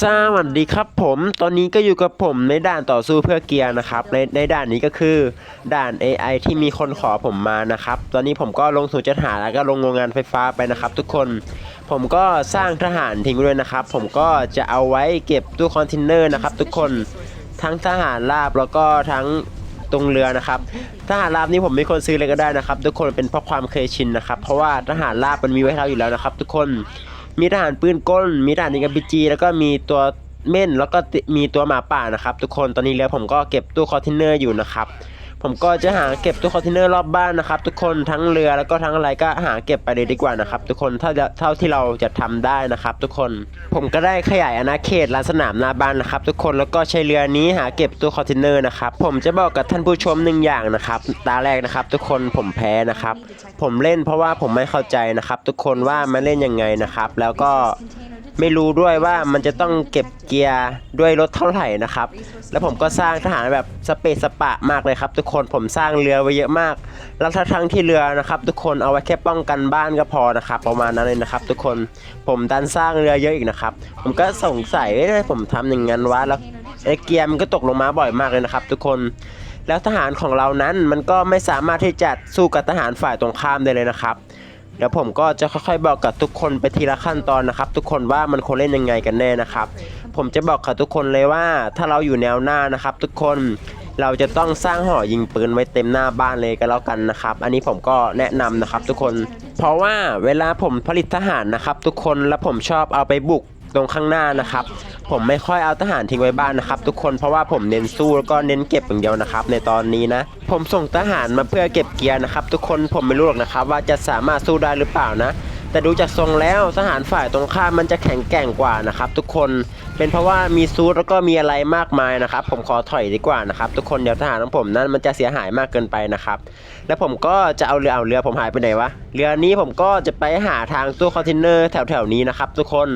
สวัสดีครับผมตอนนี้ก็อยู่กับผมในด่านต่อสู้เพื่อเกียร์นะครับในในด่านนี้ก็คือด่าน AI ที่มีคนขอผมมานะครับ ตอนนี้ผมก็ลงสู่จัดหาแล้วก็ลงโรงงานไฟฟ้าไปนะครับ ทุกคน ผมก็สร้างทหารทิ้งด้วยนะครับ ผมก็จะเอาไว้เก็บตู้คอนเทนเนอร์นะครับทุกคนทั้งทหารราบแล้วก็ทั้งตรงเรือนะครับทหารราบนี่ผมไม่ควรซื้อเลยก็ได้นะครับ ทุกคนเป็นเพราะความเคยชินนะครับ เพราะว่าทหารราบมันมีไว้เราอยู่แล้วนะครับ ทุกคน มีทหารปืนกล มีทหารนิกบีจีแล้วก็มีตัวเม่นแล้วก็มีตัวหมาป่านะครับ ทุกคนตอนนี้แล้วผมก็เก็บตู้คอนเทนเนอร์อยู่นะครับ ผมก็จะหาเก็บตู้คอนเทนเนอร์รอบบ้านนะครับ ทุกคนทั้งเรือแล้วก็ทั้งอะไรก็หาเก็บไปเลยดีกว่านะครับ ทุกคนเท่าเท่าที่เราจะทำได้นะครับ ทุกคนผมก็ได้ขยายอาณาเขตลานสนามหน้าบ้านนะครับ ทุกคนแล้วก็ใช้เรือนี้หาเก็บตู้คอนเทนเนอร์นะครับผมจะบอกกับท่านผู้ชมหนึ่งอย่างนะครับ ตาแรกนะครับ ทุกคนผมแพ้นะครับ ผมเล่นเพราะว่าผมไม่เข้าใจนะครับ ทุกคนว่ามันเล่นยังไงนะครับ แล้วก็ ไม่รู้ด้วยว่ามันจะต้องเก็บเกียร์ด้วยรถเท่าไหร่นะครับ แล้วผมก็สร้างทหารแบบสเปซสปะมากเลยครับ ทุกคนผมสร้างเรือไว้เยอะมาก แล้วทั้งที่เรือนะครับ ทุกคนเอาไว้แค่ป้องกันบ้านก็พอนะครับ ประมาณนั้นเลยนะครับ ทุกคนผมดันสร้างเรือเยอะอีกนะครับ ผมก็สงสัยเอ้ยผมทำอย่างนั้นวะแล้วไอ้เกียร์มันก็ตกลงมาบ่อยมากเลยนะครับ ทุกคนแล้วทหารของเรานั้นมันก็ไม่สามารถที่จะสู้กับทหารฝ่ายตรงข้ามได้เลยนะครับ ดี๋ยวผมก็จะค่อยๆบอกกับทุกคนไปทีละขั้นตอนนะครับ ทุกคนว่ามันควรเล่นยังไงกันแน่นะครับ ผมจะบอกกับทุกคนเลยว่าถ้าเราอยู่แนวหน้านะครับ ทุกคนเราจะต้องสร้างหอยิงปืนไว้เต็มหน้าบ้านเลยก็แล้วกันนะครับ อันนี้ผมก็แนะนำนะครับ ทุกคน เพราะว่าเวลาผมผลิตทหารนะครับ ทุกคนแล้วผมชอบเอาไปบุก ตรงข้างหน้านะครับ ผมไม่ค่อยเอาทหารทิ้งไว้บ้านนะครับ ทุกคนเพราะว่าผมเน้นสู้แล้วก็เน้นเก็บอย่างเดียวนะครับ ในตอนนี้นะ ผมส่งทหารมาเพื่อเก็บเกียร์นะครับ ทุกคนผมไม่รู้หรอกนะครับ ว่าจะสามารถสู้ได้หรือเปล่านะ แต่ดูจากทรงแล้วทหารฝ่ายตรงข้ามมันจะแข็งแกร่งกว่านะครับ ทุกคน เป็นเพราะว่ามีซูทแล้วก็มีอะไรมากมายนะครับ ผมขอถอยดีกว่านะครับ ทุกคนเดี๋ยวทหารของผมนั้นมันจะเสียหายมากเกินไปนะครับ แล้วผมก็จะเอาเรือเอาเรือผมหายไปไหนวะเรือนี้ผมก็จะไปหาทางตู้คอนเทนเนอร์แถวๆนี้นะครับ ทุกคน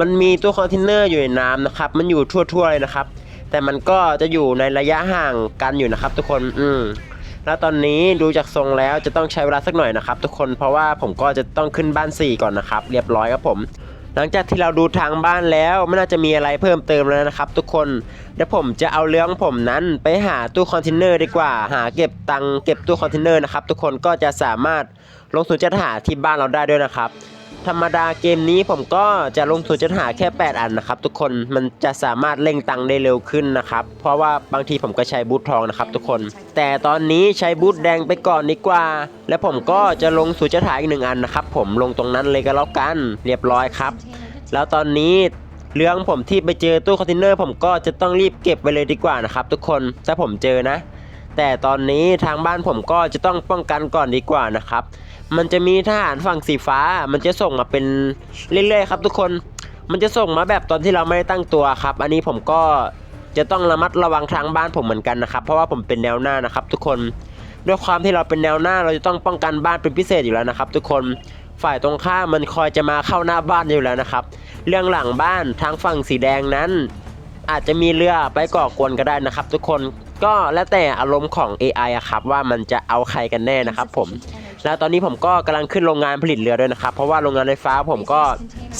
มันมีตู้คอนเทนเนอร์อยู่ในน้ำนะครับ มันอยู่ทั่วๆเลยนะครับ แต่มันก็จะอยู่ในระยะห่างกันอยู่นะครับ ทุกคนอืมแล้วตอนนี้ดูจากทรงแล้วจะต้องใช้เวลาสักหน่อยนะครับ ทุกคนเพราะว่าผมก็จะต้องขึ้นบ้าน 4 ก่อนนะครับ เรียบร้อยครับผม หลังจากที่เราดูทางบ้านแล้วไม่น่าจะมีอะไรเพิ่มเติมแล้วนะครับ ทุกคนเดี๋ยวผมจะเอาเรื่องผมนั้นไปหาตู้คอนเทนเนอร์ดีกว่า หาเก็บตังเก็บตู้คอนเทนเนอร์นะครับทุกคนก็จะสามารถลงสู่จัดหาที่บ้านเราได้ด้วยนะครับ ธรรมดาเกมนี้ผมก็จะลงทุนจะหาแค่ 8 อันนะครับ ทุกคนมันจะสามารถเร่งตังได้เร็วขึ้นนะครับ เพราะว่าบางทีผมก็ใช้บูททองนะครับทุกคน แต่ตอนนี้ใช้บูทแดงไปก่อนดีกว่า แล้วผมก็จะลงสู่จะถ่ายอีกหนึ่งอันนะครับ ผมลงตรงนั้นเลยก็แล้วกันเรียบร้อยครับ แล้วตอนนี้เรื่องผมที่ไปเจอตู้คอนเทนเนอร์ผมก็จะต้องรีบเก็บไปเลยดีกว่านะครับ ทุกคนถ้าผมเจอนะ แต่ตอนนี้ทางบ้านผมก็จะต้องป้องกันก่อนดีกว่านะครับ มันจะมีทหารฝั่งสีฟ้า มันจะส่งมาเป็นเรื่อยๆครับ ทุกคน มันจะส่งมาแบบตอนที่เราไม่ได้ตั้งตัวครับ อันนี้ผมก็จะต้องระมัดระวังทางบ้านผมเหมือนกันนะครับ เพราะว่าผมเป็นแนวหน้านะครับ ทุกคน ด้วยความที่เราเป็นแนวหน้าเราจะต้องป้องกันบ้านเป็นพิเศษอยู่แล้วนะครับ ทุกคน ฝ่ายตรงข้ามมันคอยจะมาเข้าหน้าบ้านอยู่แล้วนะครับ เรื่องหลังบ้านทางฝั่งสีแดงนั้น อาจจะมีเรือไปก่อกวนก็ได้นะครับ ทุกคน ก็แล้วแต่อารมณ์ของ AI อะครับว่ามันจะเอาใครกันแน่นะครับ ผม แล้วตอนนี้ผมก็กำลังขึ้นโรงงานผลิตเรือด้วยนะครับ เพราะว่าโรงงานไฟฟ้าผมก็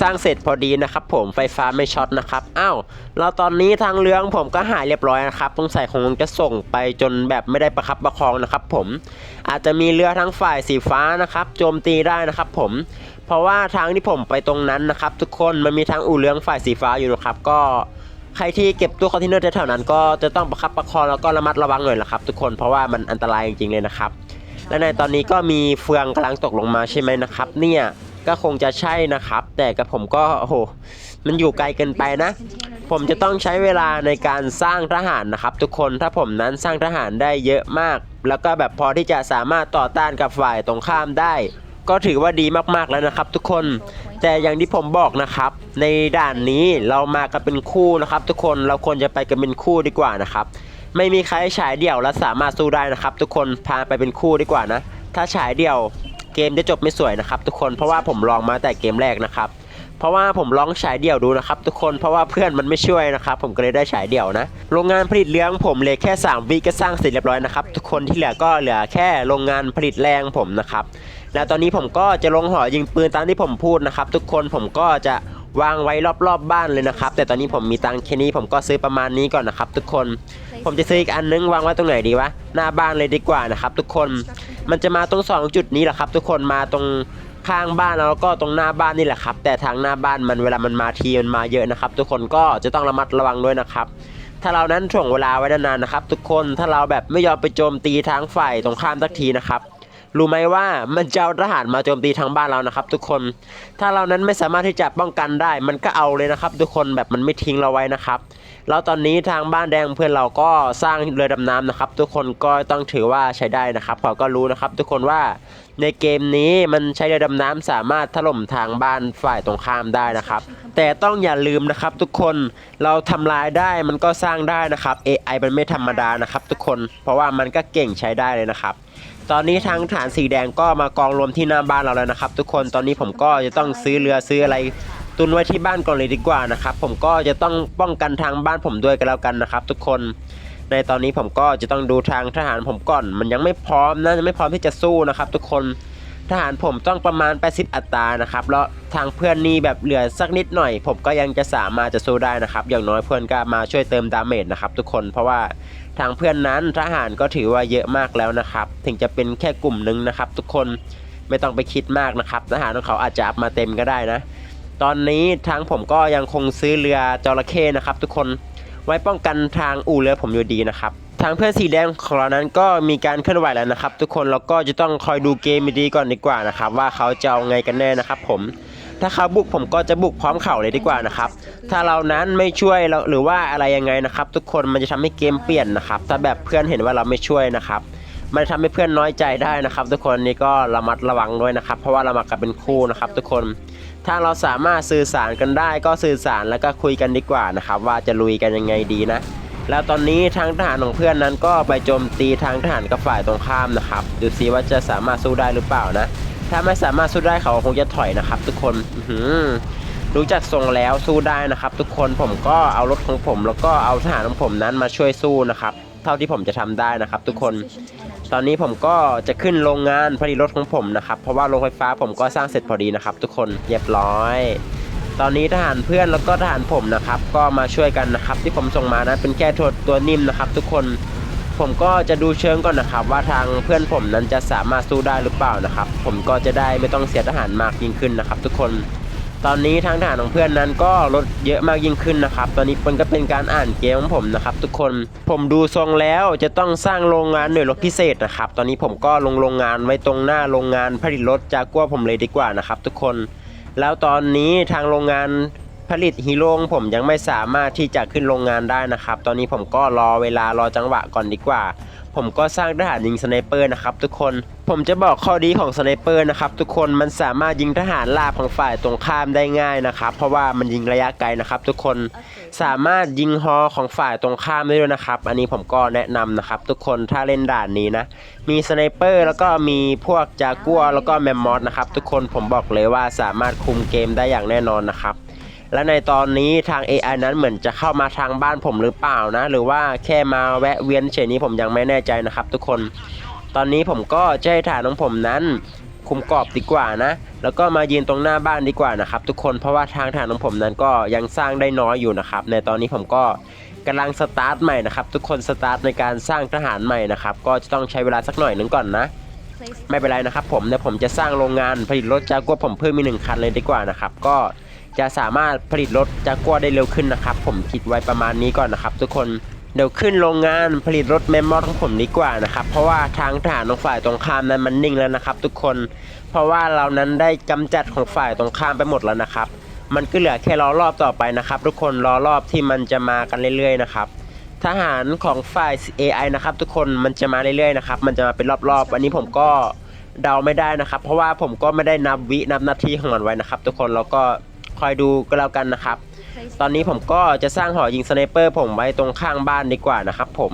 สร้างเสร็จพอดีนะครับผมไฟฟ้าไม่ช็อตนะครับอ้าวแล้วตอนนี้ทางเรือของผมก็หายเรียบร้อยนะครับต้องใส่คงจะส่งไปจนแบบไม่ได้ประคับประคองนะครับ ผมอาจจะมีเรือทั้งฝ่ายสีฟ้านะครับโจมตีได้นะครับ ผมเพราะว่าทางที่ผมไปตรงนั้นนะครับ ทุกคนมันมีทางอู่เรืองฝ่ายสีฟ้าอยู่นะครับ ก็ใครที่เก็บตู้คอนเทนเนอร์แถวๆนั้นก็จะต้องประคับประคองแล้วก็ระมัดระวังหน่อยละครับ ทุกคนเพราะว่ามันอันตรายจริงๆเลยนะครับ และในตอนนี้ก็มีเฟืองกำลังตกลงมาใช่ไหมนะครับ เนี่ยก็คงจะใช่นะครับ แต่กับผมก็โอ้โหมันอยู่ไกลเกินไปนะ ผมจะต้องใช้เวลาในการสร้างทหารนะครับ ทุกคนถ้าผมนั้นสร้างทหารได้เยอะมาก แล้วก็แบบพอที่จะสามารถต่อต้านกับฝ่ายตรงข้ามได้ ก็ถือว่าดีมากๆแล้วนะครับ ทุกคนแต่อย่างที่ผมบอกนะครับ ในด่านนี้เรามากันเป็นคู่นะครับ ทุกคนเราควรจะไปกันเป็นคู่ดีกว่านะครับ ไม่มีใครฉายเดี่ยวและสามารถสู้ได้นะครับ ทุกคนพาไปเป็นคู่ดีกว่านะ ถ้าฉายเดี่ยวเกมจะจบไม่สวยนะครับ ทุกคนเพราะว่าผมลองมาแต่เกมแรกนะครับ เพราะว่าผมลองฉายเดี่ยวดูนะครับ ทุกคนเพราะว่าเพื่อนมันไม่ช่วยนะครับ ผมก็เลยได้ฉายเดี่ยวนะโรงงานผลิตเลี้ยงผมเลยแค่3วิก็สร้างเสร็จเรียบร้อยนะครับทุกคนที่เหลือก็เหลือแค่โรงงานผลิตแรงผมนะครับแล้วตอนนี้ผมก็จะลงหอยิงปืนตามที่ผมพูดนะครับ ทุกคนผมก็จะวางไว้รอบๆบบ้านเลยนะครับ แต่ตอนนี้ผมมีตังค์แค่นี้ผมก็ซื้อประมาณนี้ก่อนนะครับ ทุกคน ผมจะซื้ออีกอันนึงวางไว้ตรงไหนดีวะหน้าบ้านเลยดีกว่านะครับ ทุกคนมันจะมาตรงสองจุดนี้แหละครับ ทุกคนมาตรงข้างบ้านแล้วก็ตรงหน้าบ้านนี่แหละครับ แต่ทางหน้าบ้านมันเวลามันมาทีมันมาเยอะนะครับ ทุกคนก็จะต้องระมัดระวังด้วยนะครับ ถ้าเรานั้นถ่วงเวลาไว้นานๆนะครับ ทุกคนถ้าเราแบบไม่ยอมไปโจมตีทางฝ่ายตรงข้ามสักทีนะครับ รู้ไหมว่ามันจะเอาทหารมาโจมตีทางบ้านเรานะครับ ทุกคน ถ้าเรานั้นไม่สามารถที่จะป้องกันได้ มันก็เอาเลยนะครับ ทุกคนแบบมันไม่ทิ้งเราไว้นะครับ แล้วตอนนี้ทางบ้านแดงเพื่อนเราก็สร้างเรือดำน้ำนะครับ ทุกคนก็ต้องถือว่าใช้ได้นะครับเขาก็รู้นะครับ ทุกคนว่าในเกมนี้มันใช้เรือดำน้ำสามารถถล่มทางบ้านฝ่ายตรงข้ามได้นะครับ แต่ต้องอย่าลืมนะครับ ทุกคนเราทำลายได้มันก็สร้างได้นะครับ AI มันไม่ธรรมดานะครับ ทุกคนเพราะว่ามันก็เก่งใช้ได้เลยนะครับ ตอนนี้ทางฐานสีแดงก็มากองรวมที่หน้าบ้านเราแล้วนะครับ ทุกคนตอนนี้ผมก็จะต้องซื้อเรือซื้ออะไร ตุนไว้ที่บ้านก่อนเลยดีกว่านะครับผมก็จะต้องป้องกันทางบ้านผมด้วยกันแล้วกันนะครับ ทุกคนในตอนนี้ผมก็จะต้องดูทางทหารผมก่อน มันยังไม่พร้อมนะยังไม่พร้อมที่จะสู้นะครับ ทุกคน ทหารผมต้องประมาณ 80 อัตรานะครับแล้วทางเพื่อนนี่แบบเหลือสักนิดหน่อย ผมก็ยังจะสามารถจะสู้ได้นะครับ อย่างน้อยเพื่อนก็มาช่วยเติมดาเมจนะครับทุกคนเพราะว่าทางเพื่อนนั้นทหารก็ถือว่าเยอะมากแล้วนะครับ ถึงจะเป็นแค่กลุ่มหนึ่งนะครับ ทุกคนไม่ต้องไปคิดมากนะครับทหารของเขาอาจจะมาเต็มก็ได้นะ ตอนนี้ทางผมก็ยังคงซื้อเรือจระเข้นะครับ ทุกคน ไว้ป้องกันทางอู่เรือผมอยู่ดีนะครับทางเพื่อนสีแดงของเรานั้นก็มีการเคลื่อนไหวแล้วนะครับ ทุกคนเราก็จะต้องคอยดูเกมดีๆก่อนดีกว่านะครับว่าเขาจะเอาไงกันแน่นะครับ ผม ถ้าเขาบุกผมก็จะบุกพร้อมเข่าเลยดีกว่านะครับ ถ้าเรานั้นไม่ช่วยเราหรือว่าอะไรยังไงนะครับ ทุกคนมันจะทำให้เกมเปลี่ยนนะครับ ถ้าแบบเพื่อนเห็นว่าเราไม่ช่วยนะครับ มันจะทำให้เพื่อนน้อยใจได้นะครับ ทุกคนนี่ก็ระมัดระวังด้วยนะครับ เพราะว่าเรามากันเป็นคู่นะครับ ทุกคน ถ้าเราสามารถสื่อสารกันได้ก็สื่อสารแล้วก็คุยกันดีกว่านะครับ ว่าจะลุยกันยังไงดีนะ แล้วตอนนี้ทางทหารของเพื่อนนั้นก็ไปโจมตีทางทหารกับฝ่ายตรงข้ามนะครับดูซิว่าจะสามารถสู้ได้หรือเปล่านะ ถ้าไม่สามารถสู้ได้เขาคงจะถอยนะครับ ทุกคนหรู้จักทรงแล้วสู้ได้นะครับ ทุกคนผมก็เอารถของผม แล้วก็เอาทหารของผมนั้นมาช่วยสู้นะครับ เท่าที่ผมจะทำได้นะครับ ทุกคน ตอนนี้ผมก็จะขึ้นโรงงานผลิตรถของผมนะครับ เพราะว่าโรงไฟฟ้าผมก็สร้างเสร็จพอดีนะครับ ทุกคนเรียบร้อย ตอนนี้ทหารเพื่อนแล้วก็ทหารผมนะครับ ก็มาช่วยกันนะครับ ที่ผมส่งมานั้นเป็นแค่ตัวตัวนิ่มนะครับ ทุกคนผมก็จะดูเชิงก่อนนะครับ ว่าทางเพื่อนผมนั้นจะสามารถสู้ได้หรือเปล่านะครับ ผมก็จะได้ไม่ต้องเสียทหารมากยิ่งขึ้นนะครับ ทุกคน ตอนนี้ทางทหารของเพื่อนนั้นก็ลดเยอะมากยิ่งขึ้นนะครับ ตอนนี้มันก็เป็นการอ่านเกมของผมนะครับ ทุกคนผมดูทรงแล้วจะต้องสร้างโรงงานหน่วยรถพิเศษนะครับ ตอนนี้ผมก็ลงโรงงานไว้ตรงหน้าโรงงานผลิตรถจากกัวผมเลยดีกว่านะครับ ทุกคน แล้วตอนนี้ทางโรงงาน ผลิตฮีโร่ของผมยังไม่สามารถที่จะขึ้นโรงงานได้นะครับ ตอนนี้ผมก็รอเวลารอจังหวะก่อนดีกว่า ผมก็สร้างทหารยิงสไนเปอร์นะครับทุกคน ผมจะบอกข้อดีของสไนเปอร์นะครับทุกคนมันสามารถยิงทหารลาบของฝ่ายตรงข้ามได้ง่ายนะครับเพราะว่ามันยิงระยะไกลนะครับ ทุกคนสามารถยิงฮอของฝ่ายตรงข้ามได้ด้วยนะครับ อันนี้ผมก็แนะนำนะครับ ทุกคนถ้าเล่นด่านนี้นะมีสไนเปอร์แล้วก็มีพวกจากัวแล้วก็แมมมอสนะครับทุกคนผมบอกเลยว่าสามารถคุมเกมได้อย่างแน่นอนนะครับ และในตอนนี้ทาง AI นั้นเหมือนจะเข้ามาทางบ้านผมหรือเปล่านะ หรือว่าแค่มาแวะเวียนเฉยนี้ผมยังไม่แน่ใจนะครับ ทุกคน ตอนนี้ผมก็จะให้ฐานของผมนั้นคุมกรอบดีกว่านะ แล้วก็มายืนตรงหน้าบ้านดีกว่านะครับ ทุกคน เพราะว่าทางฐานของผมนั้นก็ยังสร้างได้น้อยอยู่นะครับ ในตอนนี้ผมก็กำลังสตาร์ทใหม่นะครับ ทุกคนสตาร์ทในการสร้างทหารใหม่นะครับ ก็จะต้องใช้เวลาสักหน่อยนึงก่อนนะ ไม่เป็นไรนะครับ ผมเดี๋ยวผมจะสร้างโรงงานผลิตรถจากัวผมเพิ่มมีหนึ่งคันเลยดีกว่านะครับ ก็ จะสามารถผลิตรถจากัวได้เร็วขึ้นนะครับ ผมคิดไว้ประมาณนี้ก่อนนะครับ ทุกคนเดี๋ยวขึ้นโรงงานผลิตรถแมมมอสของผมดีกว่านะครับ เพราะว่าทางทหารของฝ่ายตรงข้ามนั้นมันนิ่งแล้วนะครับ ทุกคน เพราะว่าเรานั้นได้กำจัดของฝ่ายตรงข้ามไปหมดแล้วนะครับ มันก็เหลือแค่รอรอบต่อไปนะครับ ทุกคนรอรอบที่มันจะมากันเรื่อยๆนะครับทหารของฝ่าย AI นะครับทุกคนมันจะมาเรื่อยๆนะครับมันจะมาเป็นรอบๆ อันนี้ผมก็เดาไม่ได้นะครับ เพราะว่าผมก็ไม่ได้นับวินับนาทีของมันไว้นะครับ ทุกคนแล้วก็ คอยดูก็แล้วกันนะครับ ตอนนี้ผมก็จะสร้างหอยิงสไนเปอร์ผมไว้ตรงข้างบ้านดีกว่านะครับผม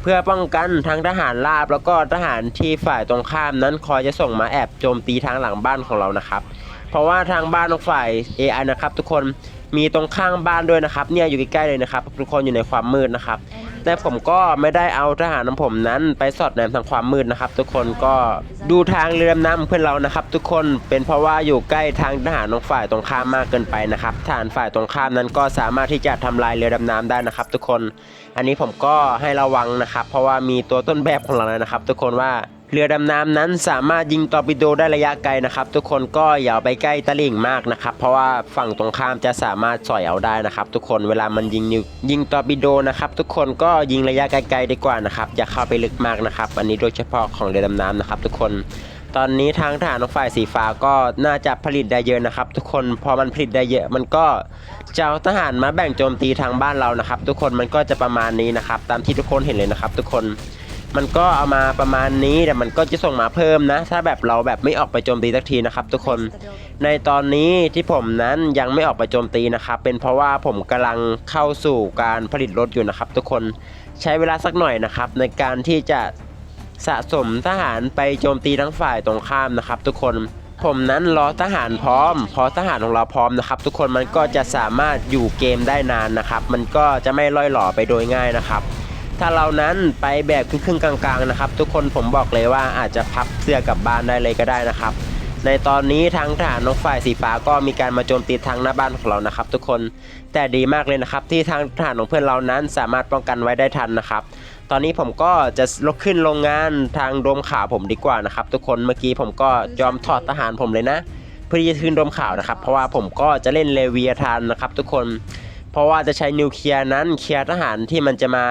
เพื่อป้องกันทั้งทหารราบแล้วก็ทหารที่ฝ่ายตรงข้ามนั้นคอยจะส่งมาแอบโจมตีทางหลังบ้านของเรานะครับเพราะว่าทางบ้านของฝ่าย AI นะครับ ทุกคนมีตรงข้างบ้านด้วยนะครับ เนี่ยอยู่ใกล้ๆเลยนะครับ ทุกคนอยู่ในความมืดนะครับ แต่ผมก็ไม่ได้เอาทหารของผมนั้นไปสอดแนมทางความมืดนะครับ ทุกคนก็ดูทางเรือดำน้ำเพื่อนเรานะครับ ทุกคนเป็นเพราะว่าอยู่ใกล้ทางทหารของฝ่ายตรงข้ามมากเกินไปนะครับทหารฝ่ายตรงข้ามนั้นก็สามารถที่จะทำลายเรือดำน้ำได้นะครับ ทุกคน อันนี้ผมก็ให้ระวังนะครับ เพราะว่ามีตัวต้นแบบของเราแล้วนะครับ ทุกคนว่า เรือดำน้ำนั้นสามารถยิงตอร์ปิโดได้ระยะไกลนะครับ ทุกคนก็อย่าไปใกล้ตลิ่งมากนะครับ เพราะว่าฝั่งตรงข้ามจะสามารถสอยเอาได้นะครับ ทุกคนเวลามันยิงนิวยิงตอร์ปิโดนะครับทุกคนก็ยิงระยะไกลๆดีกว่านะครับอย่าเข้าไปลึกมากนะครับ อันนี้โดยเฉพาะของเรือดำน้ำนะครับ ทุกคนตอนนี้ทางทหารของฝ่ายสีฟ้าก็น่าจะผลิตได้เยอะนะครับ ทุกคนพอมันผลิตได้เยอะ มันก็จะเอาทหารมาแบ่งโจมตีทางบ้านเรานะครับ ทุกคนมันก็จะประมาณนี้นะครับ ตามที่ทุกคนเห็นเลยนะครับ ทุกคน มันก็เอามาประมาณนี้แต่มันก็จะส่งมาเพิ่มนะ ถ้าแบบเราแบบไม่ออกไปโจมตีสักทีนะครับ ทุกคนในตอนนี้ที่ผมนั้นยังไม่ออกไปโจมตีนะครับ เป็นเพราะว่าผมกำลังเข้าสู่การผลิตรถอยู่นะครับ ทุกคนใช้เวลาสักหน่อยนะครับ ในการที่จะสะสมทหารไปโจมตีทั้งฝ่ายตรงข้ามนะครับ ทุกคนผมนั้นรอทหารพร้อม พอทหารของเราพร้อมนะครับ ทุกคนมันก็จะสามารถอยู่เกมได้นานนะครับ มันก็จะไม่ล่อยหล่อไปโดยง่ายนะครับ ถ้าเรานั้นไปแบบครึ่งๆกลางๆนะครับ ทุกคนผมบอกเลยว่าอาจจะพับเสื้อกลับบ้านได้เลยก็ได้นะครับ ในตอนนี้ทางทหารนกฝ่ายสีฟ้าก็มีการมาโจมตีทางหน้าบ้านของเรานะครับ ทุกคนแต่ดีมากเลยนะครับ ที่ทางทหารของเพื่อนเรานั้นสามารถป้องกันไว้ได้ทันนะครับ ตอนนี้ผมก็จะลกขึ้นโรงงานทางโดมข่าวผมดีกว่านะครับ ทุกคนเมื่อกี้ผมก็ยอมถอดทหารผมเลยนะ เพื่อที่จะขึ้นโดมข่าวนะครับ เพราะว่าผมก็จะเล่นเลเวียทานนะครับ ทุกคน เพราะว่าจะใช้นิวเคลียร์นั้นเคลียร์ทหารที่มันจะมา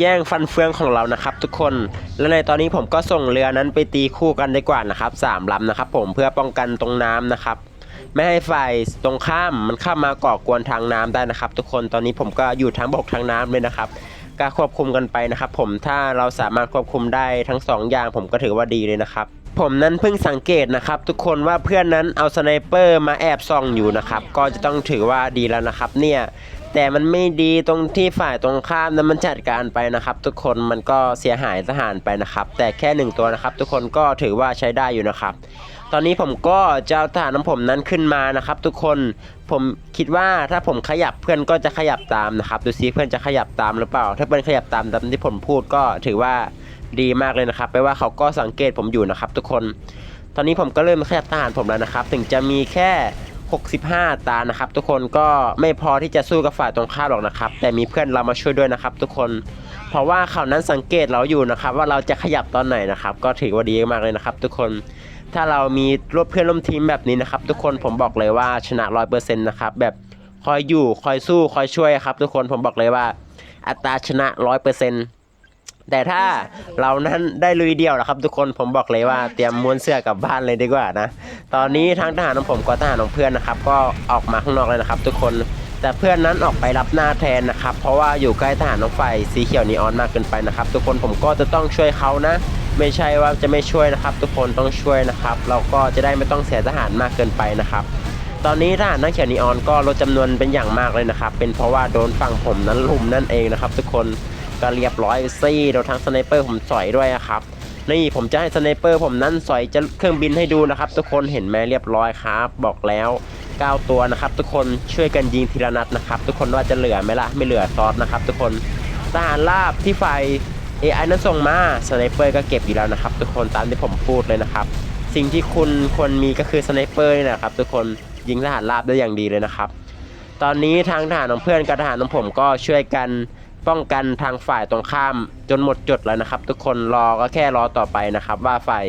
แย่งฟันเฟืองของเรานะครับทุกคน และในตอนนี้ผมก็ส่งเรือนั้นไปตีคู่กันดีกว่านะครับสามลำนะครับผมเพื่อป้องกันตรงน้ำนะครับ ไม่ให้ฝ่ายตรงข้ามมันเข้ามาก่อกวนทางน้ำได้นะครับ ทุกคนตอนนี้ผมก็อยู่ทั้งบกทั้งน้ำเลยนะครับก็ควบคุมกันไปนะครับ ผมถ้าเราสามารถควบคุมได้ทั้งสองอย่างผมก็ถือว่าดีเลยนะครับผมนั้นเพิ่งสังเกตนะครับ ทุกคนว่าเพื่อนนั้นเอาสไนเปอร์มาแอบส่องอยู่นะครับ ก็จะต้องถือว่าดีแล้วนะครับ เนี่ย แต่มันไม่ดีตรงที่ฝ่ายตรงข้ามนั้นมันจัดการไปนะครับ ทุกคนมันก็เสียหายทหารไปนะครับ แต่แค่หนึ่งตัวนะครับ ทุกคนก็ถือว่าใช้ได้อยู่นะครับตอนนี้ผมก็จะเอาทหารของผมนั้นขึ้นมานะครับ ทุกคนผมคิดว่าถ้าผมขยับเพื่อนก็จะขยับตามนะครับ ดูซิเพื่อนจะขยับตามหรือเปล่า ถ้าเพื่อนขยับตามตามที่ผมพูดก็ถือว่าดีมากเลยนะครับแปลว่าเขาก็สังเกตผมอยู่นะครับ ทุกคน ตอนนี้ผมก็เริ่มขยับทหารผมแล้วนะครับ ถึงจะมีแค่ 65 ตานะครับ ทุกคนก็ไม่พอที่จะสู้กับฝ่ายตรงข้ามหรอกนะครับ แต่มีเพื่อนเรามาช่วยด้วยนะครับ ทุกคน เพราะว่าเขานั้นสังเกตเราอยู่นะครับ ว่าเราจะขยับตอนไหนนะครับ ก็ถือว่าดีมากเลยนะครับ ทุกคนถ้าเรามีร่วมเพื่อนร่วมทีมแบบนี้นะครับ ทุกคนผมบอกเลยว่าชนะร้อยเปอร์เซ็นต์นะครับแบบคอยอยู่คอยสู้คอยช่วยครับ ทุกคนผมบอกเลยว่า อัตราชนะร้อยเปอร์เซ็นต์ แต่ถ้าเรานั้นได้ลุยเดียวนะครับ ทุกคนผมบอกเลยว่าเตรียมม้วนเสื้อกลับบ้านเลยดีกว่านะ ตอนนี้ทั้งทหารของผมกับทหารของเพื่อนนะครับ ก็ออกมาข้างนอกเลยนะครับ ทุกคนแต่เพื่อนนั้นออกไปรับหน้าแทนนะครับ เพราะว่าอยู่ใกล้ทหารน้องไฟสีเขียวนีออนมากเกินไปนะครับ ทุกคนผมก็จะต้องช่วยเขานะ ไม่ใช่ว่าจะไม่ช่วยนะครับ ทุกคนต้องช่วยนะครับ เราก็จะได้ไม่ต้องเสียทหารมากเกินไปนะครับตอนนี้ทหารนักเขียวนีออนก็ลดจำนวนเป็นอย่างมากเลยนะครับ เป็นเพราะว่าโดนฝั่งผมนั้นลุมนั่นเองนะครับ ทุกคน ก็เรียบร้อยซี่โดนทั้งสไนเปอร์ผมสอยด้วยครับ นี่ผมจะให้สไนเปอร์ผมนั้นสอยจะเครื่องบินให้ดูนะครับ ทุกคนเห็นไหมเรียบร้อยครับ บอกแล้ว 9 ตัวนะครับ ทุกคนช่วยกันยิงทีละนัดนะครับ ทุกคนว่าจะเหลือไหมล่ะไม่เหลือซอสนะครับ ทุกคนทหารราบที่ฝ่าย AI นั้นส่งมาสไนเปอร์ก็เก็บอยู่แล้วนะครับ ทุกคนตามที่ผมพูดเลยนะครับ สิ่งที่คุณควรมีก็คือสไนเปอร์นี่แหละครับ ทุกคนยิงทหารราบได้อย่างดีเลยนะครับ ตอนนี้ทางทหารของเพื่อนกับทหารของผมก็ช่วยกัน ป้องกันทางฝ่ายตรงข้ามจนหมดจุดแล้วนะครับ ทุกคนรอก็แค่รอต่อไปนะครับ ว่าฝ่าย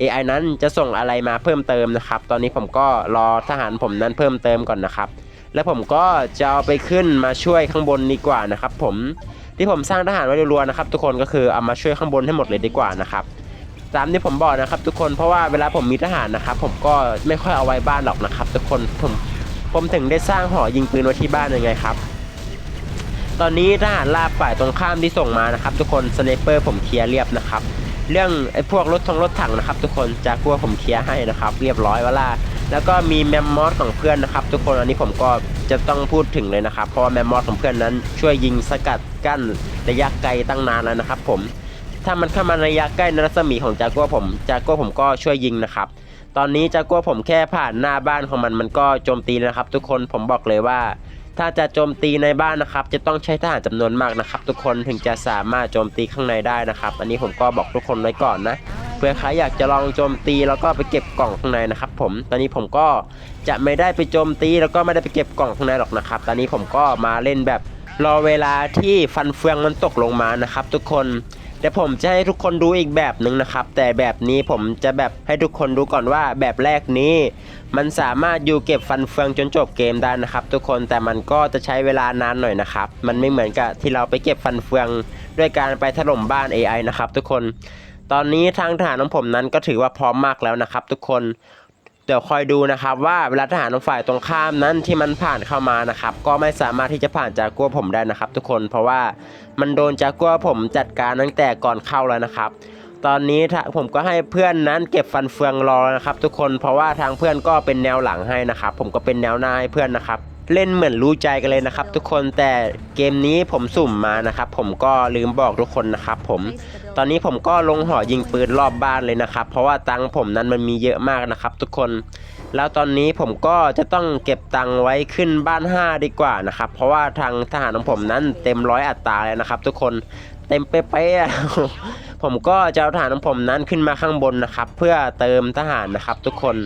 AI นั้นจะส่งอะไรมาเพิ่มเติมนะครับ ตอนนี้ผมก็รอทหารผมนั้นเพิ่มเติมก่อนนะครับ แล้วผมก็จะเอาไปขึ้นมาช่วยข้างบนดีกว่านะครับ ผมที่ผมสร้างทหารไว้รัวๆนะครับ ทุกคนก็คือเอามาช่วยข้างบนให้หมดเลยดีกว่านะครับตามที่ผมบอกนะครับ ทุกคนเพราะว่าเวลาผมมีทหารนะครับ ผมก็ไม่ค่อยเอาไว้บ้านหรอกนะครับ ทุกคนผมผมถึงได้สร้างหอยิงปืนไว้ที่บ้านยังไงครับ ตอนนี้ทหารลาบฝ่ายตรงข้ามที่ส่งมานะครับ ทุกคนสไนเปอร์ผมเคลียร์เรียบนะครับ เรื่องไอ้พวกรถทงรถถังนะครับ ทุกคนจากพวกผมเคลียร์ให้นะครับ เรียบร้อยเวลาแล้วก็มีแมมมอสของเพื่อนนะครับ ทุกคนอันนี้ผมก็จะต้องพูดถึงเลยนะครับเพราะว่าแมมมอสของเพื่อนนั้น ช่วยยิงสกัดกั้นระยะไกลตั้งนานแล้วนะครับ ผมถ้ามันเข้ามาระยะใกล้ในรัศมีของจากัวผมจากัวผมก็ช่วยยิงนะครับ ตอนนี้จากัวผมแค่ผ่านหน้าบ้านของมันมันก็โจมตีแล้วนะครับ ทุกคนผมบอกเลยว่า ถ้าจะโจมตีในบ้านนะครับ จะต้องใช้ทหารจำนวนมากนะครับ ทุกคนถึงจะสามารถโจมตีข้างในได้นะครับ อันนี้ผมก็บอกทุกคนไว้ก่อนนะเพื่อใครอยากจะลองโจมตีแล้วก็ไปเก็บกล่องข้างในนะครับ ผม ตอนนี้ผมก็จะไม่ได้ไปโจมตีแล้วก็ไม่ได้ไปเก็บกล่องข้างในหรอกนะครับ ตอนนี้ผมก็มาเล่นแบบรอเวลาที่ฟันเฟืองมันตกลงมานะครับ ทุกคน เดี๋ยวผมจะให้ทุกคนดูอีกแบบหนึ่งนะครับ แต่แบบนี้ผมจะแบบให้ทุกคนดูก่อนว่าแบบแรกนี้ มันสามารถอยู่เก็บฟันเฟืองจนจบเกมได้นะครับ ทุกคนแต่มันก็จะใช้เวลานานหน่อยนะครับ มันไม่เหมือนกับที่เราไปเก็บฟันเฟืองด้วยการไปถล่มบ้าน AI นะครับ ทุกคน ตอนนี้ทางทหารของผมนั้นก็ถือว่าพร้อมมากแล้วนะครับ ทุกคน เดี๋ยวคอยดูนะครับว่าเวลาทหารของฝ่ายตรงข้ามนั้นที่มันผ่านเข้ามานะครับ ก็ไม่สามารถที่จะผ่านจากกัวผมได้นะครับ ทุกคนเพราะว่ามันโดนจากกัวผมจัดการตั้งแต่ก่อนเข้าแล้วนะครับ ตอนนี้ผมก็ให้เพื่อนนั้นเก็บฟันเฟืองรอแล้วนะครับ ทุกคนเพราะว่าทางเพื่อนก็เป็นแนวหลังให้นะครับ ผมก็เป็นแนวหน้าให้เพื่อนนะครับ เล่นเหมือนรู้ใจกันเลยนะครับ ทุกคนแต่เกมนี้ผมสุ่มมานะครับ ผมก็ลืมบอกทุกคนนะครับ ผมตอนนี้ผมก็ลงหอยิงปืนรอบบ้านเลยนะครับ เพราะว่าตังผมนั้นมันมีเยอะมากนะครับ ทุกคน แล้วตอนนี้ผมก็จะต้องเก็บตังไว้ขึ้นบ้าน 5 ดีกว่านะครับ เพราะว่าทางทหารของผมนั้นเต็มร้อยอัตราเลยนะครับ ทุกคนเต็มเป๊ะๆอะผมก็จะเอาทหารของผมนั้นขึ้นมาข้างบนนะครับ เพื่อเติมทหารนะครับ ทุกคน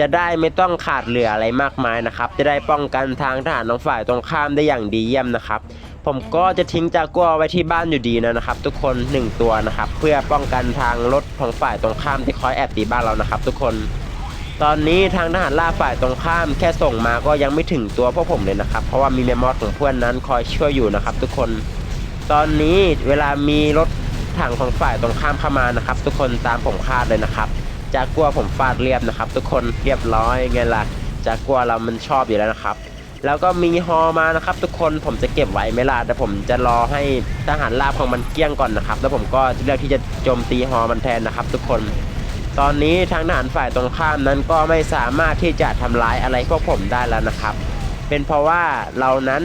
จะได้ไม่ต้องขาดเหลืออะไรมากมายนะครับ จะได้ป้องกันทางทหารของฝ่ายตรงข้ามได้อย่างดีเยี่ยมนะครับ ผมก็จะทิ้งจากัวไว้ที่บ้านอยู่ดีนะครับ ทุกคน 1 ตัวนะครับ เพื่อป้องกันทางรถของฝ่ายตรงข้ามที่คอยแอบตีบ้านเรานะครับ ทุกคน ตอนนี้ทางทหารล่าฝ่ายตรงข้ามแค่ส่งมาก็ยังไม่ถึงตัวพวกผมเลยนะครับ เพราะว่ามีเมมมอสของเพื่อนนั้นคอยช่วยอยู่นะครับ ทุกคน ตอนนี้เวลามีรถถังของฝ่ายตรงข้ามเข้ามานะครับ ทุกคนตามผมคาดเลยนะครับ จากกัวผมฟาดเรียบนะครับ ทุกคนเรียบร้อยไงล่ะจากกัวเรามันชอบอยู่แล้วนะครับ แล้วก็มีฮอมานะครับ ทุกคนผมจะเก็บไว้ไม่ล่ะแต่ผมจะรอให้ทหารลาบของมันเกลี้ยงก่อนนะครับ แล้วผมก็เลือกที่จะโจมตีฮอมันแทนนะครับ ทุกคน ตอนนี้ทางทหารฝ่ายตรงข้ามนั้นก็ไม่สามารถที่จะทำร้ายอะไรพวกผมได้แล้วนะครับ เป็นเพราะว่าเรานั้น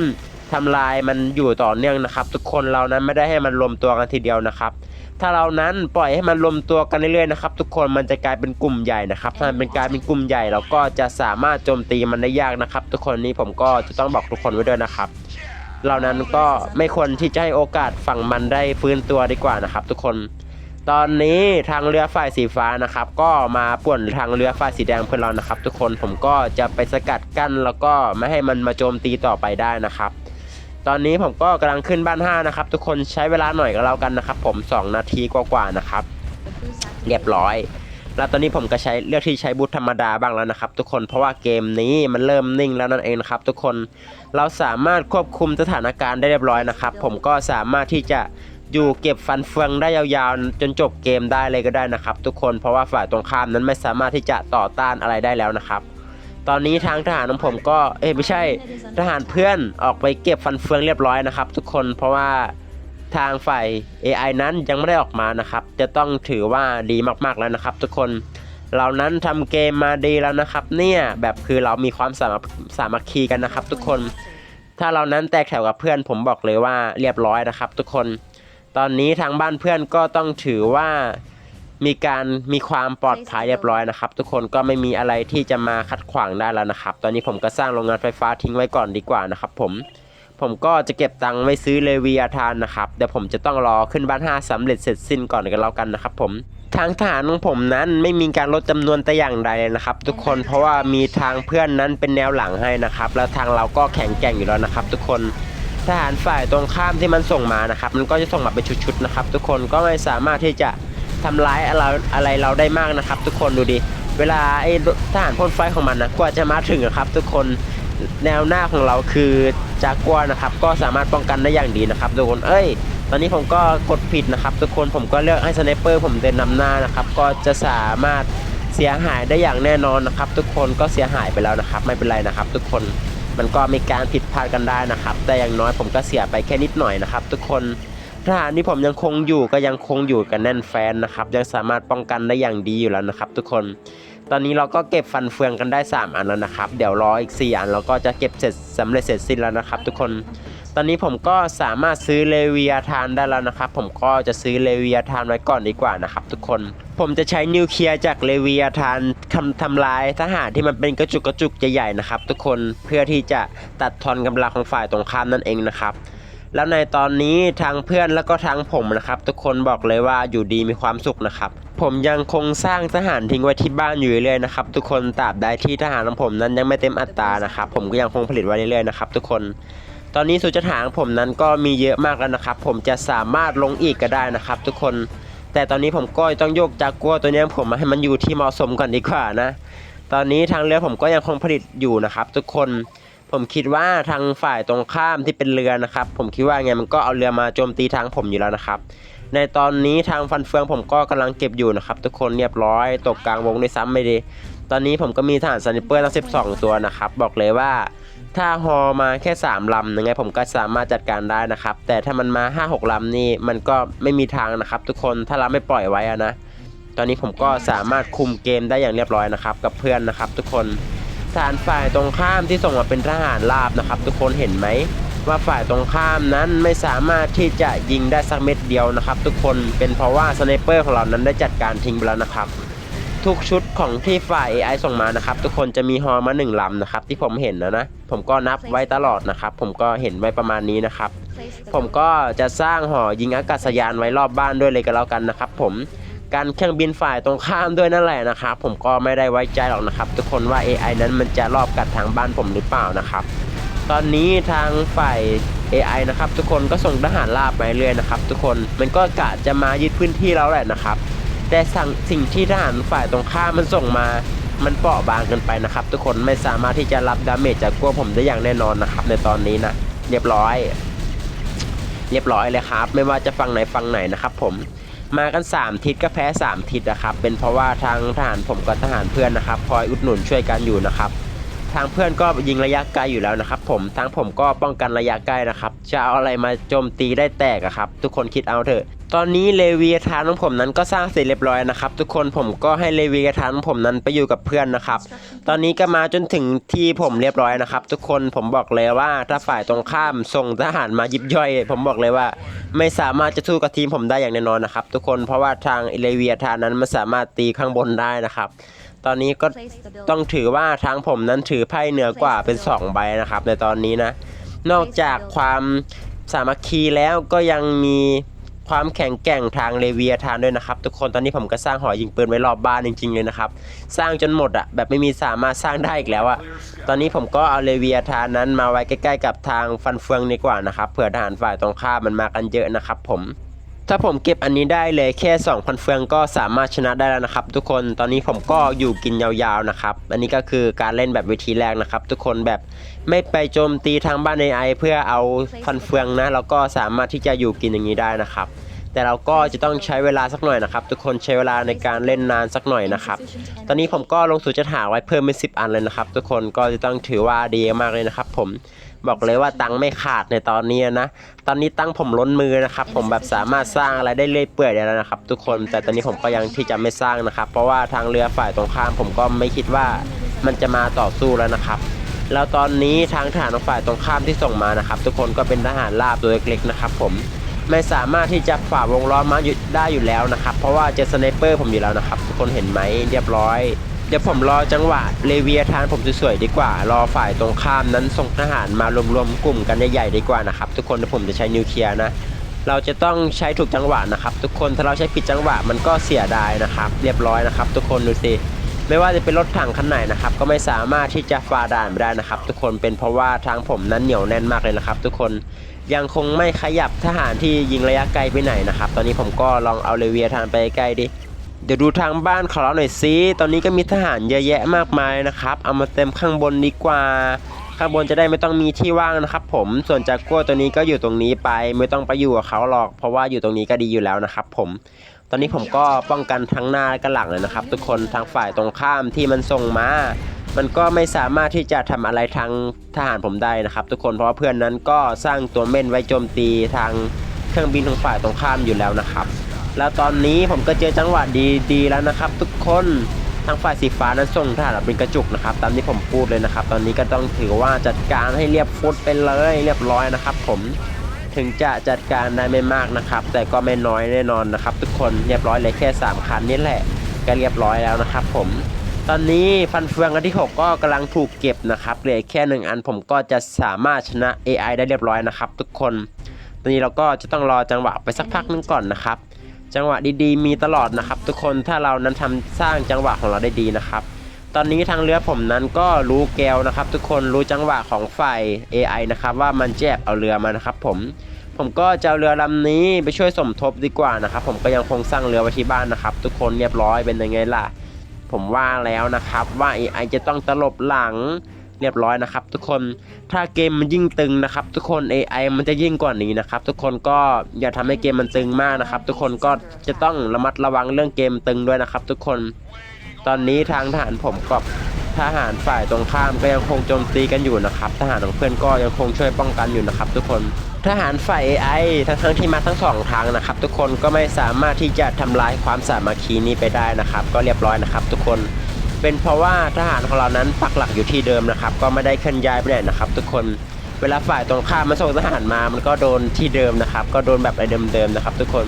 ทำลายมันอยู่ต่อเนื่องนะครับ ทุกคนเรานั้นไม่ได้ให้มันรวมตัวกันทีเดียวนะครับ ถ้าเรานั้นปล่อยให้มันรวมตัวกันเรื่อยๆนะครับทุกคนมันจะกลายเป็นกลุ่มใหญ่นะครับถ้ามันเป็นกลายเป็นกลุ่มใหญ่เราก็จะสามารถโจมตีมันได้ยากนะครับ ทุกคนนี้ผมก็จะต้องบอกทุกคนไว้ด้วยนะครับเรานั้นก็ไม่ควรที่จะให้โอกาสฝั่งมันได้ฟื้นตัวดีกว่านะครับ ทุกคนตอนนี้ทางเรือฝ่ายสีฟ้านะครับ ก็มาป่วนทางเรือฝ่ายสีแดงเพื่อนเรานะครับ ทุกคนผมก็จะไปสกัดกั้นแล้วก็ไม่ให้มันมาโจมตีต่อไปได้นะครับ ตอนนี้ผมก็กำลังขึ้นบ้าน5นะครับ ทุกคนใช้เวลาหน่อยก็แล้วกันนะครับ ผม 2 นาทีกว่าๆนะครับเรียบร้อย แล้วตอนนี้ผมก็ใช้เลือกที่ใช้บูทธรรมดาบ้างแล้วนะครับ ทุกคนเพราะว่าเกมนี้มันเริ่มนิ่งแล้วนั่นเองนะครับ ทุกคนเราสามารถควบคุมสถานการณ์ได้เรียบร้อยนะครับ ผมก็สามารถที่จะอยู่เก็บฟันเฟืองได้ยาวๆ จนจบเกมได้เลยก็ได้นะครับ ทุกคนเพราะว่าฝ่ายตรงข้ามนั้นไม่สามารถที่จะต่อต้านอะไรได้แล้วนะครับ ตอนนี้ทางทหารของผมก็เอ้ไม่ใช่ทหารเพื่อนออกไปเก็บฟันเฟืองเรียบร้อยนะครับ ทุกคนเพราะว่าทางฝ่าย AI นั้นยังไม่ได้ออกมานะครับ จะต้องถือว่าดีมากๆแล้วนะครับ ทุกคนเรานั้นทำเกมมาดีแล้วนะครับ เนี่ยแบบคือเรามีความสามัคสามัคคีกันนะครับ ทุกคน ถ้าเรานั้นแตกแถวกับเพื่อนผมบอกเลยว่าเรียบร้อยนะครับ ทุกคน ตอนนี้ทางบ้านเพื่อนก็ต้องถือว่า มีการมีความปลอดภัยเรียบร้อยนะครับ ทุกคนก็ไม่มีอะไรที่จะมาขัดขวางได้แล้วนะครับ ตอนนี้ผมก็สร้างโรงงานไฟฟ้าทิ้งไว้ก่อนดีกว่านะครับ ผม ผมก็จะเก็บตังค์ไว้ซื้อเลวีอาทานนะครับเดี๋ยวผมจะต้องรอขึ้นบ้าน5สำเร็จเสร็จสิ้นก่อนกันแล้วกันนะครับ ผมทางทหารของผมนั้นไม่มีการลดจำนวนแต่อย่างใดเลยนะครับ ทุกคนเพราะว่ามีทางเพื่อนนั้นเป็นแนวหลังให้นะครับ แล้วทางเราก็แข็งแกร่งอยู่แล้วนะครับ ทุกคนทหารฝ่ายตรงข้ามที่มันส่งมานะครับ มันก็จะส่งมาเป็นชุดๆนะครับ ทุกคนก็ไม่สามารถที่จะ ทำร้ายอะไรอะไรเราได้มากนะครับ ทุกคนดูดิ เวลาไอ้ทหารพ่นไฟของมันนะกว่าจะมาถึงนะครับ ทุกคนแนวหน้าของเราคือจากัวนะครับ ก็สามารถป้องกันได้อย่างดีนะครับ ทุกคนเอ้ย ตอนนี้ผมก็กดผิดนะครับ ทุกคนผมก็เลือกให้สไนเปอร์ผมเดินนำหน้านะครับ ก็จะสามารถเสียหายได้อย่างแน่นอนนะครับ ทุกคนก็เสียหายไปแล้วนะครับ ไม่เป็นไรนะครับ ทุกคนมันก็มีการผิดพลาดกันได้นะครับ แต่อย่างน้อยผมก็เสียไปแค่นิดหน่อยนะครับ ทุกคน ทหารที่ผมยังคงอยู่ก็ยังคงอยู่กันแน่นแฟนนะครับ ยังสามารถป้องกันได้อย่างดีอยู่แล้วนะครับ ทุกคน ตอนนี้เราก็เก็บฟันเฟืองกันได้ 3 อันแล้วนะครับ เดี๋ยวรออีก 4 อันเราก็จะเก็บเสร็จสำเร็จเสร็จสิ้นแล้วนะครับ ทุกคน ตอนนี้ผมก็สามารถซื้อเลเวียทานได้แล้วนะครับ ผมก็จะซื้อเลเวียทานไว้ก่อนดีกว่านะครับ ทุกคน ผมจะใช้นิวเคลียร์จากเลเวียทานทำทำลายทหารที่มันเป็นกระจุกกระจุกใหญ่ๆนะครับ ทุกคน เพื่อที่จะตัดทอนกำลังของฝ่ายตรงข้ามนั่นเองนะครับ แล้วในตอนนี้ทางเพื่อนแล้วก็ทางผมนะครับ ทุกคนบอกเลยว่าอยู่ดีมีความสุขนะครับ ผมยังคงสร้างทหารทิ้งไว้ที่บ้านอยู่เรื่อยๆนะครับทุกคนตราบใดที่ทหารของผมนั้นยังไม่เต็มอัตรานะครับผมก็ยังคงผลิตไว้เรื่อยๆนะครับทุกคนตอนนี้สุจฐานของผมนั้นก็มีเยอะมากแล้วนะครับ ผมจะสามารถลงอีกก็ได้นะครับ ทุกคน แต่ตอนนี้ผมก็ต้องโยกจากกัวตัวนี้ของผมมาให้มันอยู่ที่เหมาะสมก่อนดีกว่านะ ตอนนี้ทางเรือผมก็ยังคงผลิตอยู่นะครับ ทุกคน ผมคิดว่าทางฝ่ายตรงข้ามที่เป็นเรือนะครับ ผมคิดว่าไงมันก็เอาเรือมาโจมตีทางผมอยู่แล้วนะครับ ในตอนนี้ทางฟันเฟืองผมก็กำลังเก็บอยู่นะครับ ทุกคนเรียบร้อยตกกลางวงด้วยซ้ำไม่ดี ตอนนี้ผมก็มีทหารสไนเปอร์ทั้ง 12 ตัวนะครับ บอกเลยว่าถ้าฮอมาแค่ 3 ลำยังไงผมก็สามารถจัดการได้นะครับ แต่ถ้ามันมา 5-6 ลำนี่มันก็ไม่มีทางนะครับ ทุกคนถ้าเราไม่ปล่อยไว้อะนะ ตอนนี้ผมก็สามารถคุมเกมได้อย่างเรียบร้อยนะครับ กับเพื่อนนะครับ ทุกคน ทหารฝ่ายตรงข้ามที่ส่งมาเป็นทหารราบนะครับ ทุกคนเห็นไหมว่าฝ่ายตรงข้ามนั้นไม่สามารถที่จะยิงได้สักเม็ดเดียวนะครับ ทุกคนเป็นเพราะว่าสไนเปอร์ของเรานั้นได้จัดการทิ้งไปแล้วนะครับ ทุกชุดของที่ฝ่าย AI ส่งมานะครับ ทุกคนจะมีฮอมาหนึ่งลำนะครับ ที่ผมเห็นนะนะผมก็นับไว้ตลอดนะครับ ผมก็เห็นไว้ประมาณนี้นะครับ ผมก็จะสร้างหอยิงอากาศยานไว้รอบบ้านด้วยเลยก็แล้วกันนะครับ ผม การเครื่องบินฝ่ายตรงข้ามด้วยนั่นแหละนะครับผมก็ไม่ได้ไว้ใจหรอกนะครับ ทุกคนว่า AI นั้นมันจะรอบกัดทางบ้านผมหรือเปล่านะครับ ตอนนี้ทางฝ่าย AI นะครับ ทุกคนก็ส่งทหารราบไปเรื่อยนะครับ ทุกคนมันก็กะจะมายึดพื้นที่เราแหละนะครับ แต่สั่งสิ่งที่ทหารฝ่ายตรงข้ามมันส่งมามันเปราะบางเกินไปนะครับ ทุกคนไม่สามารถที่จะรับดาเมจจากพวผมได้อย่างแน่นอนนะครับ ในตอนนี้นะเรียบร้อย เรียบร้อยเลยครับ ไม่ว่าจะฝั่งไหนฝั่งไหนนะครับ ผม มากัน 3 ทิศก็แพ้ 3 ทิศนะครับ เป็นเพราะว่าทางทหารผมกับทหารเพื่อนนะครับคอยอุดหนุนช่วยกันอยู่นะครับ ทางเพื่อนก็ยิงระยะไกลอยู่แล้วนะครับ ผมทางผมก็ป้องกันระยะใกล้นะครับ จะเอาอะไรมาโจมตีได้แตกอะครับ ทุกคนคิดเอาเถอะ ตอนนี้เลวียทานของผมนั้นก็สร้างเสร็จเรียบร้อยนะครับ ทุกคนผมก็ให้เลวียทานของผมนั้นไปอยู่กับเพื่อนนะครับ ตอนนี้ก็มาจนถึงที่ผมเรียบร้อยนะครับ ทุกคนผมบอกเลยว่าถ้าฝ่ายตรงข้ามส่งทหารมายิบย่อย ผมบอกเลยว่าไม่สามารถจะสู้กับทีมผมได้อย่างแน่นอนนะครับ ทุกคนเพราะว่าทางเลวียทานนั้นมันสามารถตีข้างบนได้นะครับตอนนี้ก็ต้องถือว่าทางผมนั้นถือไพ่เหนือกว่าเป็น 2 ใบนะครับ ในตอนนี้นะ นอกจากความสามัคคีแล้วก็ยังมี ความแข็งแกร่งทางเลเวียทานด้วยนะครับทุกคนตอนนี้ผมก็สร้างหอยิงปืนไว้รอบบ้านจริงๆเลยนะครับสร้างจนหมดอะแบบไม่มีสามารถสร้างได้อีกแล้วอะตอนนี้ผมก็เอาเลเวียทานนั้นมาไว้ใกล้ๆกับทางฟันเฟืองดีกว่านะครับเผื่อทหารฝ่ายตรงข้ามมันมากันเยอะนะครับผม ถ้าผมเก็บอันนี้ได้เลยแค่ 2,000 เฟืองก็สามารถชนะได้แล้วนะครับ ทุกคนตอนนี้ผมก็อยู่กินยาวๆนะครับ อันนี้ก็คือการเล่นแบบวิธีแรกนะครับ ทุกคนแบบไม่ไปโจมตีทางบ้านในไอเพื่อเอาฟันเฟืองนะเราก็สามารถที่จะอยู่กินอย่างนี้ได้นะครับ แต่เราก็จะต้องใช้เวลาสักหน่อยนะครับ ทุกคนใช้เวลาในการเล่นนานสักหน่อยนะครับ ตอนนี้ผมก็ลงสู่จะหาไว้เพิ่มเป็น10 อันเลยนะครับ ทุกคนก็จะต้องถือว่าดีมากเลยนะครับ ผม บอกเลยว่าตังค์ไม่ขาดในตอนนี้นะ ตอนนี้ตังค์ผมล้นมือนะครับ ผมแบบสามารถสร้างอะไรได้เรื่อยเปื่อยได้แล้วนะครับ ทุกคนแต่ตอนนี้ผมก็ยังที่จะไม่สร้างนะครับ เพราะว่าทางเรือฝ่ายตรงข้ามผมก็ไม่คิดว่ามันจะมาต่อสู้แล้วนะครับแล้วตอนนี้ทางทหารฝ่ายตรงข้ามที่ส่งมานะครับ ทุกคนก็เป็นทหารราบตัวเล็กๆนะครับ ผมไม่สามารถที่จะฝ่าวงล้อมมาอยู่ได้อยู่แล้วนะครับ เพราะว่าเจอสไนเปอร์ผมอยู่แล้วนะครับ ทุกคนเห็นไหมเรียบร้อย เดี๋ยวผมรอจังหวะเลเวียทานผมสวยๆดีกว่า รอฝ่ายตรงข้ามนั้นส่งทหารมารวมๆกลุ่มกันใหญ่ๆดีกว่านะครับ ทุกคนเดี๋ยวผมจะใช้นิวเคลียร์นะ เราจะต้องใช้ถูกจังหวะนะครับ ทุกคนถ้าเราใช้ผิดจังหวะมันก็เสียดายนะครับ เรียบร้อยนะครับ ทุกคนดูสิไม่ว่าจะเป็นรถถังคันไหนนะครับ ก็ไม่สามารถที่จะฝ่าด่านไปได้นะครับ ทุกคนเป็นเพราะว่าทางผมนั้นเหนียวแน่นมากเลยนะครับ ทุกคนยังคงไม่ขยับทหารที่ยิงระยะไกลไปไหนนะครับ ตอนนี้ผมก็ลองเอาเลเวียทานไปใกล้ดิ เดี๋ยวดูทางบ้านของเราหน่อยซิตอนนี้ก็มีทหารเยอะแยะมากมายนะครับ เอามาเต็มข้างบนดีกว่า ข้างบนจะได้ไม่ต้องมีที่ว่างนะครับ ผมส่วนจากกัวตัวนี้ก็อยู่ตรงนี้ไป ไม่ต้องไปอยู่กับเขาหรอก เพราะว่าอยู่ตรงนี้ก็ดีอยู่แล้วนะครับ ผม ตอนนี้ผมก็ป้องกันทั้งหน้าและก็หลังเลยนะครับ ทุกคนทางฝ่ายตรงข้ามที่มันส่งมา มันก็ไม่สามารถที่จะทำอะไรทางทหารผมได้นะครับ ทุกคนเพราะว่าเพื่อนนั้นก็สร้างตัวเม่นไว้โจมตีทางเครื่องบินของฝ่ายตรงข้ามอยู่แล้วนะครับ แล้วตอนนี้ผมก็เจอจังหวะดีๆแล้วนะครับ ทุกคนทางฝ่ายสีฟ้านั้นส่งทหารแบบเป็นกระจุกนะครับตามที่ผมพูดเลยนะครับ ตอนนี้ก็ต้องถือว่าจัดการให้เรียบฟุตไปเลยเรียบร้อยนะครับ ผมถึงจะจัดการได้ไม่มากนะครับ แต่ก็ไม่น้อยแน่นอนนะครับ ทุกคนเรียบร้อยเลยแค่ 3 คันนี่แหละก็เรียบร้อยแล้วนะครับ ผม ตอนนี้ฟันเฟืองอันที่ 6 ก็กำลังถูกเก็บนะครับเหลือแค่หนึ่งอันผมก็จะสามารถชนะ AI ได้เรียบร้อยนะครับ ทุกคน ตอนนี้เราก็จะต้องรอจังหวะไปสักพักนึงก่อนนะครับ จังหวะดีๆ มีตลอดนะครับ ทุกคนถ้าเรานั้นทำสร้างจังหวะของเราได้ดีนะครับ ตอนนี้ทางเรือผมนั้นก็รู้แกวนะครับ ทุกคนรู้จังหวะของฝ่าย AI นะครับ ว่ามันแจบเอาเรือมานะครับผมผมก็จะเเรือลำนี้ไปช่วยสมทบดีกว่านะครับ ผมก็ยังคงสร้างเรือไว้ที่บ้านนะครับ ทุกคนเรียบร้อยเป็นยังไงล่ะ ผมว่าแล้วนะครับว่า AI จะต้องตลบหลัง เรียบร้อยนะครับ ทุกคนถ้าเกมมันยิ่งตึงนะครับ ทุกคน AI มันจะยิ่งกว่านี้นะครับ ทุกคนก็อย่าทำให้เกมมันตึงมากนะครับ ทุกคนก็จะต้องระมัดระวังเรื่องเกมตึงด้วยนะครับ ทุกคนตอนนี้ทางทหารผมกับทหารฝ่ายตรงข้ามก็ยังคงโจมตีกันอยู่นะครับ ทหารของเพื่อนก็ยังคงช่วยป้องกันอยู่นะครับ ทุกคนทหารฝ่าย AI ทั้งทั้งที่มาทั้งสองทางนะครับ ทุกคนก็ไม่สามารถที่จะทำลายความสามัคคีนี้ไปได้นะครับ ก็เรียบร้อยนะครับ ทุกคน เป็นเพราะว่าทหารของเรานั้นปักหลักอยู่ที่เดิมนะครับ ก็ไม่ได้เคลื่อนย้ายไปไหนนะครับ ทุกคนเวลาฝ่ายตรงข้ามมาส่งทหารมา มันก็โดนที่เดิมนะครับ ก็โดนแบบเดิมๆนะครับ ทุกคน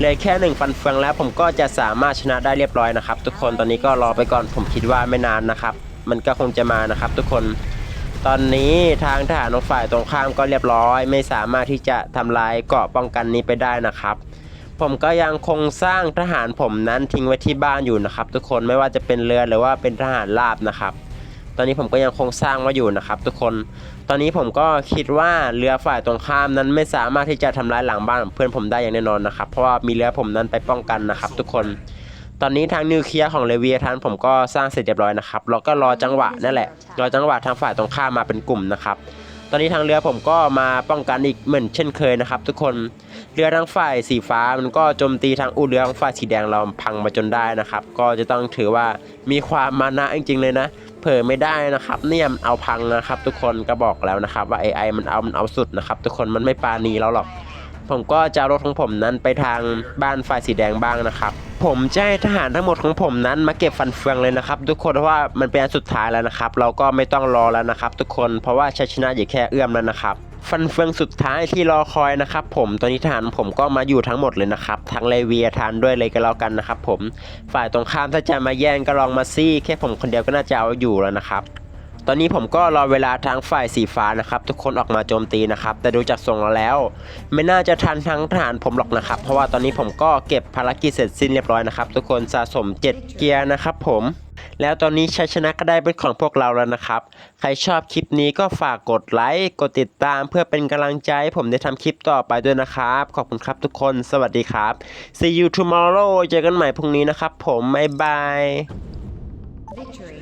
เลยแค่หนึ่งฟันเฟืองแล้วผมก็จะสามารถชนะได้เรียบร้อยนะครับ ทุกคนตอนนี้ก็รอไปก่อนผมคิดว่าไม่นานนะครับ มันก็คงจะมานะครับ ทุกคนตอนนี้ทางทหารของฝ่ายตรงข้ามก็เรียบร้อย ไม่สามารถที่จะทำลายเกาะป้องกันนี้ไปได้นะครับ ผมก็ยังคงสร้างทหารผมนั้นทิ้งไว้ที่บ้านอยู่นะครับ ทุกคนไม่ว่าจะเป็นเรือหรือว่าเป็นทหารราบนะครับ ตอนนี้ผมก็ยังคงสร้างไว้อยู่นะครับ ทุกคน ตอนนี้ผมก็คิดว่าเรือฝ่ายตรงข้ามนั้นไม่สามารถที่จะทำลายหลังบ้านของเพื่อนผมได้อย่างแน่นอนนะครับ เพราะว่ามีเรือผมนั้นไปป้องกันนะครับ ทุกคน ตอนนี้ทางนิวเคลียร์ของเลเวียทานผมก็สร้างเสร็จเรียบร้อยนะครับเราก็รอจังหวะนั่นแหละรอจังหวะทางฝ่ายตรงข้ามมาเป็นกลุ่มนะครับ ตอนนี้ทางเรือผมก็มาป้องกันอีกเหมือนเช่นเคยนะครับ ทุกคนเรือทางฝ่ายสีฟ้ามันก็โจมตีทางอู่เรือทางฝ่ายสีแดงเราพังมาจนได้นะครับ ก็จะต้องถือว่ามีความมานะจริงๆเลยนะเผลอไม่ได้นะครับเนี่ยมันเอาพังนะครับ ทุกคนก็บอกแล้วนะครับว่า AI มันเอามันเอาสุดนะครับ ทุกคนมันไม่ปานีเราหรอก ผมก็จะเอารถของผมนั้นไปทางบ้านฝ่ายสีแดงบ้างนะครับ ผมจะให้ทหารทั้งหมดของผมนั้นมาเก็บฟันเฟืองเลยนะครับ ทุกคนเพราะว่ามันเป็นอันสุดท้ายแล้วนะครับ เราก็ไม่ต้องรอแล้วนะครับ ทุกคนเพราะว่าชัยชนะอยู่แค่เอื้อมแล้วนะครับฟันเฟืองสุดท้ายที่รอคอยนะครับผมตอนนี้ทหารผมก็มาอยู่ทั้งหมดเลยนะครับทั้งเลเวียทานด้วยเลยก็แล้วกันนะครับผมฝ่ายตรงข้ามถ้าจะมาแย่งก็ลองมาซี่ แค่ผมคนเดียวก็น่าจะเอาอยู่แล้วนะครับ ตอนนี้ผมก็รอเวลาทางฝ่ายสีฟ้านะครับ ทุกคนออกมาโจมตีนะครับ แต่ดูจากทรงแล้ว ไม่น่าจะทันทั้งทหารผมหรอกนะครับ เพราะว่าตอนนี้ผมก็เก็บภารกิจเสร็จสิ้นเรียบร้อยนะครับทุกคนสะสม 7 เกียร์นะครับผมแล้วตอนนี้ชัยชนะก็ได้เป็นของพวกเราแล้วนะครับ ใครชอบคลิปนี้ก็ฝากกดไลค์กดติดตามเพื่อเป็นกำลังใจให้ผมได้ทำคลิปต่อไปด้วยนะครับ ขอบคุณครับทุกคนสวัสดีครับ see you tomorrow เจอกันใหม่พรุ่งนี้นะครับผมบ๊ายบาย Victory.